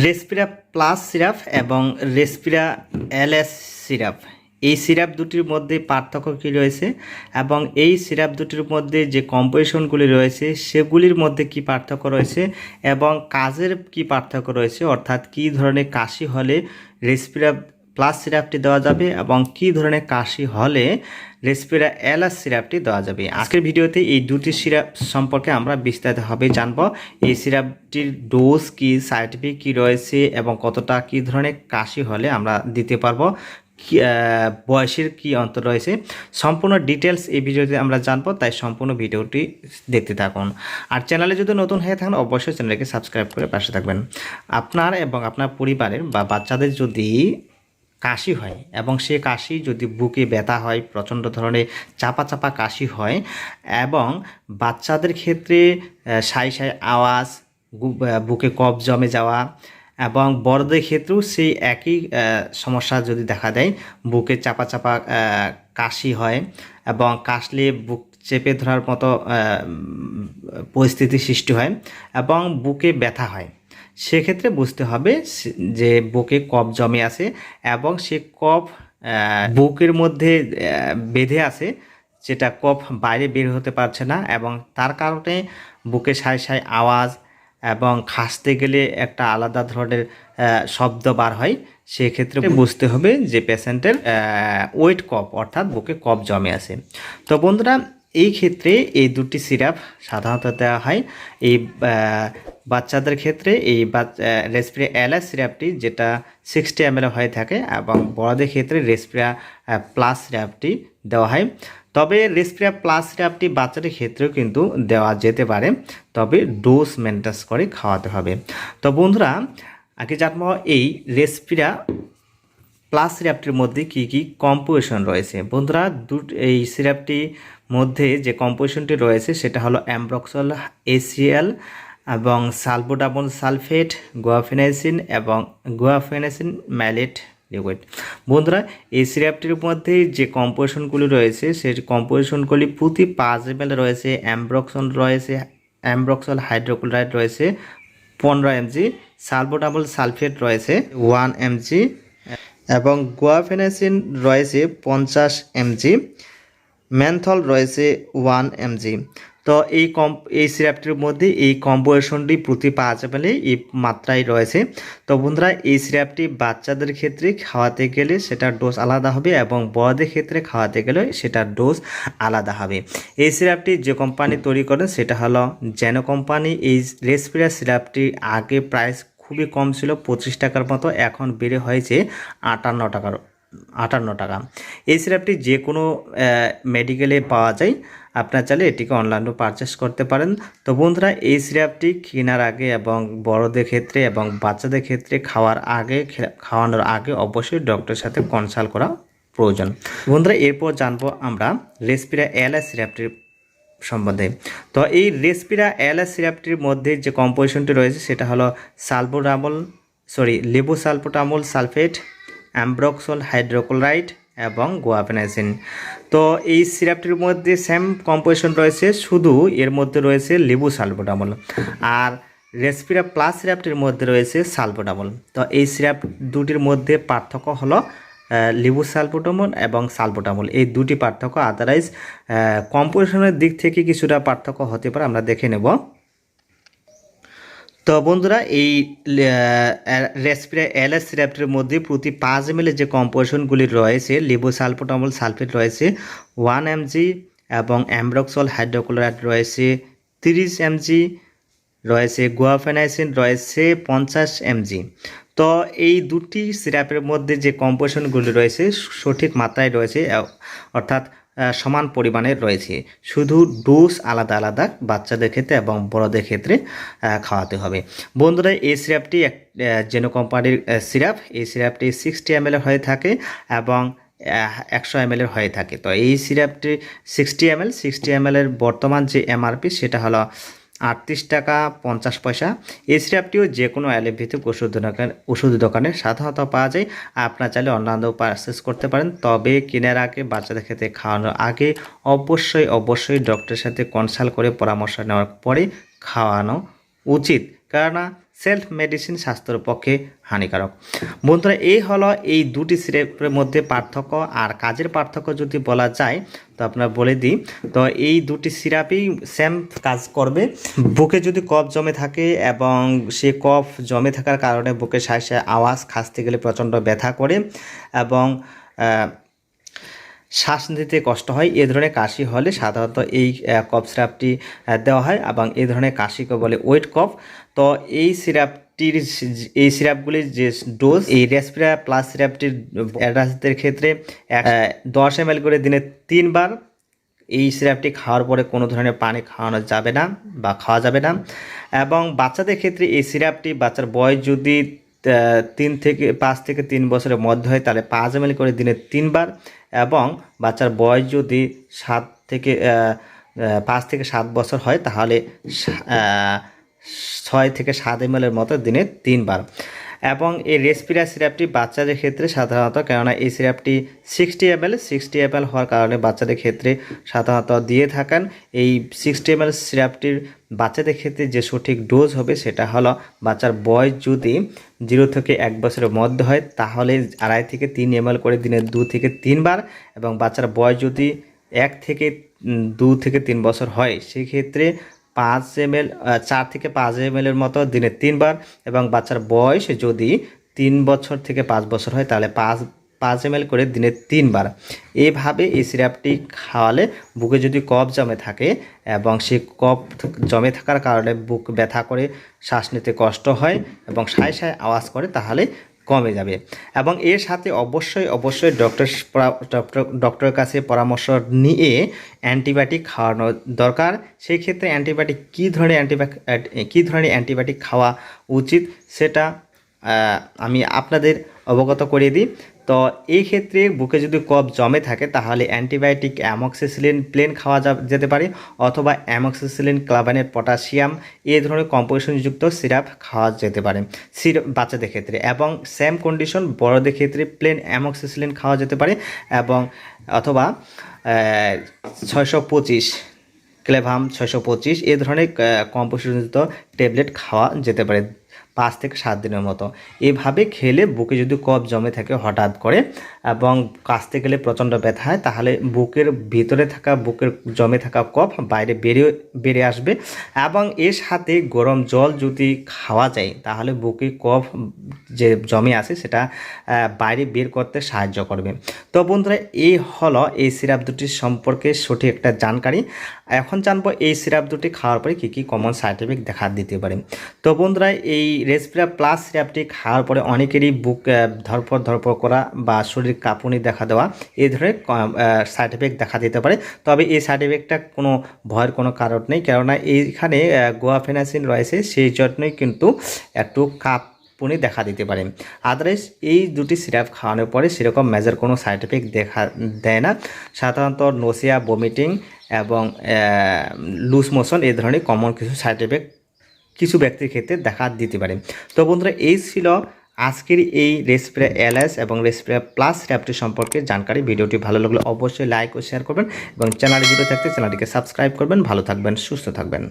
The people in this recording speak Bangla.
রেসপিরা প্লাস সিরাপ এবং রেসপিরা এলএস সিরাপ এই সিরাপ দুটির মধ্যে পার্থক্য কী রয়েছে এবং এই সিরাপ দুটির মধ্যে যে কম্পোজিশনগুলি রয়েছে, সেগুলির মধ্যে কি পার্থক্য রয়েছে এবং কাজের কি পার্থক্য রয়েছে? অর্থাৎ কি ধরনের কাশি হলে রেসপিরা প্লাস সিরাপটি দেওয়া যাবে এবং কী ধরনের কাশি হলে রেসপিরা এলাস সিরাপটি দেওয়া যাবে। আজকের ভিডিওতে এই দুটি সিরাপ সম্পর্কে আমরা বিস্তারিতভাবে জানব। এই সিরাপটির ডোজ কি সাইন্টিফিক কী রয়েছে এবং কতটা কী ধরনের কাশি হলে আমরা দিতে পারব বয়সের কি অন্তর রয়েছে, সম্পূর্ণ ডিটেলস এই ভিডিওতে আমরা জানব, তাই সম্পূর্ণ ভিডিওটি দেখতে থাকুন। আর চ্যানেলে যদি নতুন হয়ে থাকেন, অবশ্যই চ্যানেলকে সাবস্ক্রাইব করে পাশে থাকবেন। আপনার এবং আপনার পরিবারের বা বাচ্চাদের যদি কাশি হয় এবং সে কাশি যদি বুকে ব্যথা হয়, প্রচণ্ড ধরনের চাপা চাপা কাশি হয় এবং বাচ্চাদের ক্ষেত্রে সাই সাই আওয়াজ বুকে কফ জমে যাওয়া এবং বড়দের ক্ষেত্রেও সেই একই সমস্যা যদি দেখা দেয়, বুকে চাপা চাপা কাশি হয় এবং কাশলে বুক চেপে ধরার মতো পরিস্থিতি সৃষ্টি হয় এবং বুকে ব্যথা হয়। সেক্ষেত্রে বুঝতে হবে যে বুকে কফ জমে আছে এবং সে কফ বুকের মধ্যে বেঁধে আছে যেটা কফ বাইরে বের হতে পারছে না এবং তার কারণে বুকে সাই সাই আওয়াজ এবং খাসতে গেলে একটা আলাদা ধরনের শব্দ বার হয়। সেক্ষেত্রে বুঝতে হবে যে পেশেন্টের ওয়েট কফ অর্থাৎ বুকে কফ জমে আছে। তো বন্ধুরা এই ক্ষেত্রে এই দুটি সিরাপ সাধারণত দেওয়া হয়। এই বাচ্চাদের ক্ষেত্রে এই রেসপিরা এলএস সিরাপটি যেটা সিক্সটি এম হয়ে থাকে এবং বড়দের ক্ষেত্রে রেসপিরা প্লাস সিরাপটি দেওয়া হয়। তবে রেসপিরা প্লাস সিরাপটি বাচ্চাদের ক্ষেত্রেও কিন্তু দেওয়া যেতে পারে। তবে ডোজ মেনটেন্স করে খাওয়াতে হবে। তো বন্ধুরা, আগে জানব এই রেসপিরা প্লাস সিরাপটির মধ্যে কি কি কম্পোজিশন রয়েছে। বন্ধুরা দু এই সিরাপটির মধ্যে যে কম্পোজিশনটি রয়েছে সেটা হলো অ্যাম্ব্রক্সল, এসিএল এবং সালবোডাবল সালফেট, গোয়াফেনাইসিন এবং গোয়াফেনাইসিন ম্যালেট লিকুইড। বন্ধুরা, এই সিরাপটির মধ্যে যে কম্পোজিশনগুলি রয়েছে, সেই কম্পোজিশনগুলি প্রতি পাঁচ এম রয়েছে, অ্যাম্ব্রক্সল রয়েছে, অ্যাম্ব্রক্সল হাইড্রোক্লোরাইড রয়েছে, পনেরো এমজি, সালবোডাবল সালফেট রয়েছে, ওয়ান এমজি এবং গোয়াফেনাসিন রয়েছে পঞ্চাশ এমজি। ম্যানথল রয়েছে ওয়ান এমজি তো এই কম এই সিরাপটির মধ্যে এই কম্পোজিশনটি প্রতি পাঁচ এমএল এই মাত্রায় রয়েছে। তো বন্ধুরা, এই সিরাপটি বাচ্চাদের ক্ষেত্রে খাওয়াতে গেলে সেটার ডোজ আলাদা হবে এবং বড়দের ক্ষেত্রে খাওয়াতে গেলে সেটার ডোজ আলাদা হবে। এই সিরাপটি যে কোম্পানি তৈরি করেন সেটা হলো জেনো কোম্পানি এই রেসপিরা সিরাপটি আগে প্রাইস খুবই কম ছিল, পঁচিশ টাকার মতো, এখন বেড়ে হয়েছে আটান্ন টাকার। আটান্ন টাকা। এই সিরাপটি যে কোনো মেডিকেলে পাওয়া যায়। আপনার চাইলে এটিকে অনলাইনেও পারচেস করতে পারেন। তো বন্ধুরা, এই সিরাপটি কেনার আগে এবং বড়দের ক্ষেত্রে এবং বাচ্চাদের ক্ষেত্রে খাওয়ার আগে খাওয়ানোর আগে অবশ্যই ডক্টরের সাথে কনসাল্ট করা প্রয়োজন। বন্ধুরা, এরপর জানব আমরা রেসপিরা এলএস সিরাপটির সম্বন্ধে। তো এই রেসপিরা এলএস সিরাপটির মধ্যে যে কম্পোজিশনটি রয়েছে, সেটা হলো সালবোডামল সরি লেবু সালপোটামল সালফেট অ্যাম্ব্রক্সল হাইড্রোক্লোরাইড এবং গোয়াফেনাইসিন তো এই সিরাপটির মধ্যে সেম কম্পোজিশন রয়েছে, শুধু এর মধ্যে রয়েছে লেবু সালবোটামল আর রেসপিরা প্লাস সিরাপটির মধ্যে রয়েছে সালবোটামল। তো এই সিরাপ দুটির মধ্যে পার্থক্য হলো লেবু সালবোটামল এবং সালবোটামল। এই দুটি পার্থক্য আদারাইজ কম্পোজিশনের দিক থেকে কিছুটা পার্থক্য হতে পারে, আমরা দেখে নেব। তো বন্ধুরা, এই রেসপিরা এলএস সিরাপটির মধ্যে প্রতি পাঁচ এম যে কম্পোজিশনগুলি রয়েছে লেবু সালপোটামল সালফেট রয়েছে ওয়ান এমজি এবং অ্যাম্ব্রক্সল হাইড্রোক্লোরাইড রয়েছে, তিরিশ এমজি রয়েছে গুয়াফেনাইসিন রয়েছে, পঞ্চাশ এমজি তো এই দুটি সিরাপের মধ্যে যে কম্পোজিশনগুলি রয়েছে, সঠিক মাত্রায় রয়েছে অর্থাৎ সমান পরিমাণের রয়েছে। শুধু ডোজ আলাদা আলাদা বাচ্চাদের ক্ষেত্রে এবং বড়দের ক্ষেত্রে খাওয়াতে হবে। বন্ধুরা, এই সিরাপটি এক জেনো কোম্পানির সিরাপ। এই সিরাপটি সিক্সটি এম হয়ে থাকে এবং একশো এম হয়ে থাকে। তো এই সিরাপটি sixty M L sixty M এর বর্তমান যে এমআরপি সেটা হলো আটত্রিশ টাকা পঞ্চাশ পয়সা। এই সিরাপটিও যে কোনো অ্যালোপ্যাথিক ওষুধ দোকান ওষুধ দোকানে সাধারণত পাওয়া যায়। আপনার চাইলে অন্যান্য পারচেস করতে পারেন। তবে কেনার আগে বাচ্চাদের ক্ষেত্রে খাওয়ানোর আগে অবশ্যই অবশ্যই ডক্টরের সাথে কনসাল্ট করে পরামর্শ নেওয়ার পরে খাওয়ানো উচিত। কেননা সেলফ মেডিসিন স্বাস্থ্যের পক্ষে হানিকারক। বন্ধুরা, এই হলো এই দুটি সিরাপের মধ্যে পার্থক্য। আর কাজের পার্থক্য যদি বলা যায়, তো আপনার বলে দিই, তো এই দুটি সিরাপই সেম কাজ করবে। বুকে যদি কফ জমে থাকে এবং সে কফ জমে থাকার কারণে বুকে সায় আওয়াজ, খাসতে গেলে প্রচণ্ড ব্যথা করে এবং শ্বাস নিতে কষ্ট হয়। এই ধরনের কাশি হলে সাধারণত এই কফ সিরাপটি দেওয়া হয় এবং এই ধরনের কাশিকে বলে ওয়েট কফ। তো এই সিরাপটির এই সিরাপগুলির যে ডোজ, এই রেসপিরা প্লাস সিরাপটির অ্যাডাল্টদের ক্ষেত্রে দশ এম করে দিনে তিনবার এই সিরাপটি খাওয়ার পরে কোনো ধরনের পানি খাওয়ানো যাবে না বা খাওয়া যাবে না। এবং বাচ্চাদের ক্ষেত্রে এই সিরাপটি বাচ্চার বয়স যদি তিন থেকে পাঁচ থেকে তিন বছরের মধ্যে হয়, তাহলে পাঁচ এম করে দিনে তিনবার এবং বাচ্চার বয়স যদি সাত থেকে পাঁচ থেকে সাত বছর হয়, তাহলে ছয় থেকে সাত এম মতো দিনে তিনবার। এবং এই রেসপিরা সিরাপটি বাচ্চাদের ক্ষেত্রে সাধারণত, কেননা এই সিরাপটি sixty M L sixty M L হওয়ার কারণে বাচ্চাদের ক্ষেত্রে সাধারণত দিয়ে থাকেন। এই সিক্সটি এম এল সিরাপটির বাচ্চাদের ক্ষেত্রে যে সঠিক ডোজ হবে সেটা হলো বাচ্চার বয়স যদি জিরো থেকে এক বছরের মধ্যে হয়, তাহলে আড়াই থেকে তিন এম করে দিনে দু থেকে তিনবার এবং বাচ্চার বয়স যদি এক থেকে দু থেকে তিন বছর হয়, সেক্ষেত্রে পাঁচ এম এল চার থেকে পাঁচ এম এর মতো দিনে তিনবার এবং বাচ্চার বয়স যদি তিন বছর থেকে পাঁচ বছর হয়, তাহলে পাঁচ পাঁচ এম করে দিনে তিনবার। এইভাবে এই সিরাপটি খাওয়ালে বুকে যদি কফ জমে থাকে এবং সেই কফ জমে থাকার কারণে বুক ব্যথা করে, শ্বাস নিতে কষ্ট হয় এবং সায় সায় আওয়াজ করে, তাহলে কমে যাবে। এবং এর সাথে অবশ্যই অবশ্যই ডক্টর ডক্টর ডক্টরের কাছে পরামর্শ নিয়ে অ্যান্টিবায়োটিক খাওয়ানো দরকার। সেই ক্ষেত্রে অ্যান্টিবায়োটিক কী ধরনের অ্যান্টিবায়োটিক কী ধরনের অ্যান্টিবায়োটিক খাওয়া উচিত সেটা আমি আপনাদের অবগত করিয়ে দিই। তো এই ক্ষেত্রে বুকে যদি কফ জমে থাকে, তাহলে অ্যান্টিবায়োটিক অ্যামক্সিসিলিন প্লেন খাওয়া যেতে পারে, অথবা অ্যামক্সিসিলিন ক্লাবানের পটাশিয়াম এই ধরনের কম্পোজিশনযুক্ত সিরাপ খাওয়া যেতে পারে। সিরাপ বাচ্চাদের ক্ষেত্রে এবং সেম কন্ডিশন বড়দের ক্ষেত্রে প্লেন অ্যামক্সিসিলিন খাওয়া যেতে পারে এবং অথবা ছয়শো পঁচিশ ক্লেভাম, ছয়শো পঁচিশ এ ধরনের কম্পোজিশনযুক্ত ট্যাবলেট খাওয়া যেতে পারে। পাঁচ থেকে সাত দিনের মতো। এভাবে খেলে বুকে যদি কফ জমে থাকে হঠাৎ করে এবং কাশতে গেলে প্রচণ্ড ব্যথা হয়, তাহলে বুকের ভিতরে থাকা, বুকের জমে থাকা কফ বাইরে বেরিয়ে বেরিয়ে আসবে এবং এর সাথে গরম জল যদি খাওয়া যায়, তাহলে বুকে কফ যে জমে আছে সেটা বাইরে বের করতে সাহায্য করবে। তো বন্ধুরা, এই হলো এই সিরাপ দুটির সম্পর্কে সঠিক একটা জানকারি। এখন জানব এই সিরাপ দুটি খাওয়ার পরে কী কী কমন সাইড এফেক্ট দেখা দিতে পারে। তো বন্ধুরা, এই রেসপিরা প্লাস সিরাপটি খাওয়ার পরে অনেকেরই বুক আহ, ধরপড় ধরপড় করা বা শরীর কাঁপুনি দেখা দেওয়া এই ধরনের সাইড এফেক্ট দেখা দিতে পারে। তবে এই সাইড এফেক্টটা কোনো ভয়ের কোনো কারণ নেই। কেননা এইখানে গোয়া ফেনাসিন রয়েছে সেই জন্যই কিন্তু একটু কাপ পুনি দেখা দিতে পারে। আদারওয়াইজ এই দুটি সিরাপ খাওয়ানোর পরে সেরকম মেজার কোনো সাইড এফেক্ট দেখা দেয় না। সাধারণত নোসিয়া বমিটিং এবং লুজ মোশন এই ধরনের কমন কিছু সাইড এফেক্ট কিছু ব্যক্তির ক্ষেত্রে দেখা দিতে পারে। তো বন্ধুরা, এই ছিল আজকের এই রেসপিরা এলএস এবং রেসপিরা প্লাস অ্যাপটি সম্পর্কে জানকারি। ভিডিওটি ভালো লাগলে অবশ্যই লাইক ও শেয়ার করবেন এবং চ্যানেলে ভিডিও থাকতে চ্যানেলটিকে সাবস্ক্রাইব করবেন। ভালো থাকবেন, সুস্থ থাকবেন।